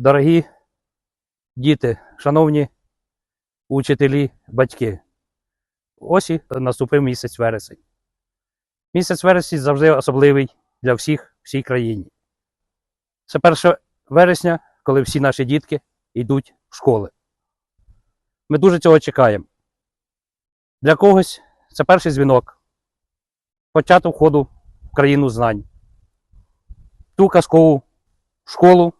Дорогі діти, шановні учителі, батьки, ось і наступив місяць вересень. Місяць вересень завжди особливий для всіх всій країні. Це 1 вересня, коли всі наші дітки йдуть в школи. Ми дуже цього чекаємо. Для когось це перший дзвінок, початок входу в країну знань, ту казкову школу,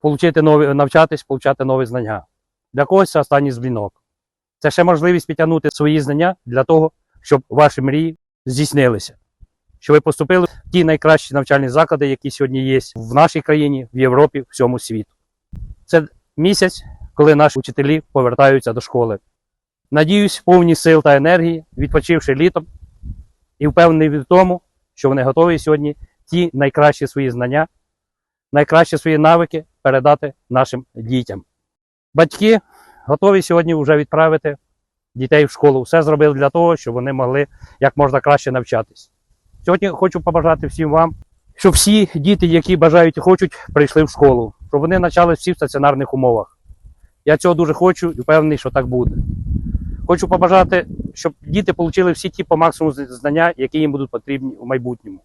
получити нові, навчатись, получати нові знання. Для когось це останній дзвінок. Це ще можливість підтягнути свої знання для того, щоб ваші мрії здійснилися. Щоб ви поступили в ті найкращі навчальні заклади, які сьогодні є в нашій країні, в Європі, в всьому світу. Це місяць, коли наші учителі повертаються до школи. Надіюсь, повні сил та енергії, відпочивши літом, і впевнений в тому, що вони готові сьогодні ті найкращі свої знання, найкращі свої навики передати нашим дітям. Батьки готові сьогодні вже відправити дітей в школу. Все зробили для того, щоб вони могли як можна краще навчатись. Сьогодні хочу побажати всім вам, щоб всі діти, які бажають і хочуть, прийшли в школу, щоб вони навчались всі в стаціонарних умовах. Я цього дуже хочу і впевнений, що так буде. Хочу побажати, щоб діти отримали всі ті по максимуму знання, які їм будуть потрібні у майбутньому.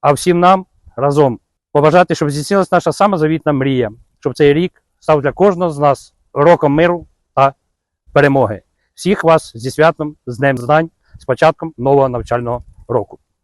А всім нам разом побажати, щоб здійснилася наша самозавітна мрія, щоб цей рік став для кожного з нас роком миру та перемоги. Всіх вас зі святом, з Днем знань, з початком нового навчального року.